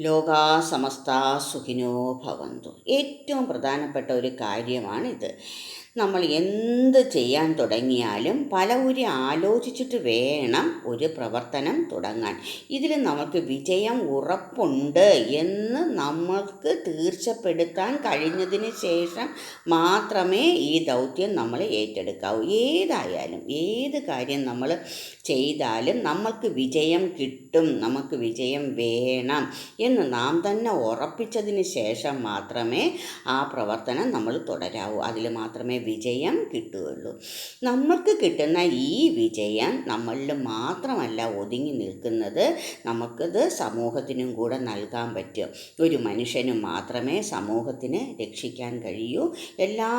ലോകാ സമസ്ത സുഖിനോ ഭവന്തു. ഏറ്റവും പ്രധാനപ്പെട്ട ഒരു കാര്യമാണിത്. നമ്മൾ എന്ത് ചെയ്യാൻ തുടങ്ങിയാലും പലവരും ആലോചിച്ചിട്ട് വേണം ഒരു പ്രവർത്തനം തുടങ്ങാൻ. ഇതിൽ നമുക്ക് വിജയം ഉറപ്പുണ്ട് എന്ന് നമ്മൾക്ക് തീർച്ചപ്പെടുത്താൻ കഴിഞ്ഞതിന് ശേഷം മാത്രമേ ഈ ദൗത്യം നമ്മൾ ഏറ്റെടുക്കാവൂ. ഏതായാലും ഏത് കാര്യം നമ്മൾ ചെയ്താലും നമ്മൾക്ക് വിജയം കിട്ടും നമുക്ക് വിജയം വേണം എന്ന് നാം തന്നെ ഉറപ്പിച്ചതിന് ശേഷം മാത്രമേ ആ പ്രവർത്തനം നമ്മൾ തുടരാവൂ. അതിൽ മാത്രമേ വിജയം കിട്ടുകയുള്ളൂ. നമ്മൾക്ക് കിട്ടുന്ന ഈ വിജയം നമ്മളിൽ മാത്രമല്ല ഒതുങ്ങി നിൽക്കുന്നത്. നമുക്കത് സമൂഹത്തിനും കൂടെ നൽകാൻ പറ്റും. ഒരു മനുഷ്യന് മാത്രമേ സമൂഹത്തിനെ രക്ഷിക്കാൻ കഴിയൂ. എല്ലാ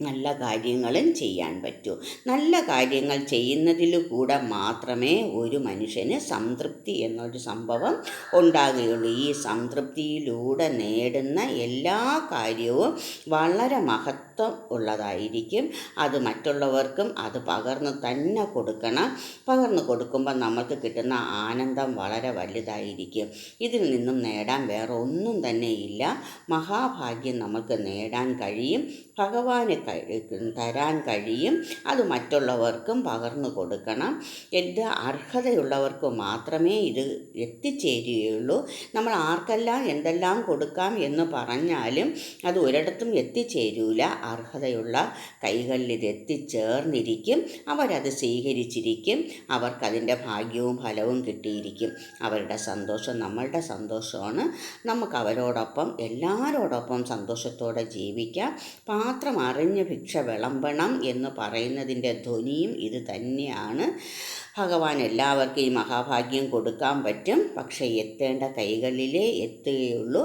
നല്ല കാര്യങ്ങളും ചെയ്യാൻ പറ്റൂ. നല്ല കാര്യങ്ങൾ ചെയ്യുന്നതിലൂടെ മാത്രമേ ഒരു മനുഷ്യന് സംതൃപ്തി എന്നൊരു സംഭവം ഉണ്ടാകുകയുള്ളൂ. ഈ സംതൃപ്തിയിലൂടെ നേടുന്ന എല്ലാ കാര്യവും വളരെ മഹത്വം ഉള്ളതായിരിക്കും. അത് മറ്റുള്ളവർക്കും അത് പകർന്ന് തന്നെ കൊടുക്കണം. പകർന്നു കൊടുക്കുമ്പോൾ നമുക്ക് കിട്ടുന്ന ആനന്ദം വളരെ വലുതായിരിക്കും. ഇതിൽ നിന്നും നേടാൻ വേറെ ഒന്നും തന്നെ ഇല്ല. മഹാഭാഗ്യം നമുക്ക് നേടാൻ കഴിയും. ഭഗവാന് തരാൻ കഴിയും. അത് മറ്റുള്ളവർക്കും പകർന്നു കൊടുക്കണം. എന്ത് അർഹതയുള്ളവർക്ക് മാത്രമേ ഇത് എത്തിച്ചേരുകയുള്ളൂ. നമ്മൾ ആർക്കെല്ലാം എന്തെല്ലാം കൊടുക്കാം എന്ന് പറഞ്ഞാലും അത് ഒരിടത്തും എത്തിച്ചേരൂല. അർഹതയുള്ള കൈകളിൽ ഇത് എത്തിച്ചേർന്നിരിക്കും. അവരത് സ്വീകരിച്ചിരിക്കും. അവർക്കതിന്റെ ഭാഗ്യവും ഫലവും കിട്ടിയിരിക്കും. അവരുടെ സന്തോഷം നമ്മളുടെ സന്തോഷമാണ്. നമുക്ക് അവരോടൊപ്പം എല്ലാവരോടൊപ്പം സന്തോഷത്തോടെ ജീവിക്കാം. പാത്രം അറിഞ്ഞ് ഭിക്ഷ വിളമ്പണം എന്ന് പറയുന്നതിന്റെ ധ്വനിയും ഇത് തന്നെയാണ്. ഭഗവാൻ എല്ലാവർക്കും ഈ മഹാഭാഗ്യം കൊടുക്കാൻ പറ്റും. പക്ഷേ എത്തേണ്ട കൈകളിലേ എത്തുകയുള്ളൂ.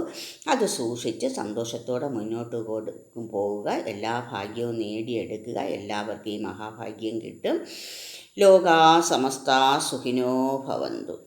അത് സൂക്ഷിച്ച് സന്തോഷത്തോടെ മുന്നോട്ട് കൊടുക്കും പോവുക. എല്ലാ ഭാഗ്യവും നേടിയെടുക്കുക. എല്ലാവർക്കും ഈ മഹാഭാഗ്യം കിട്ടും. ലോകാ സമസ്ത സുഖിനോ ഭവന്തു.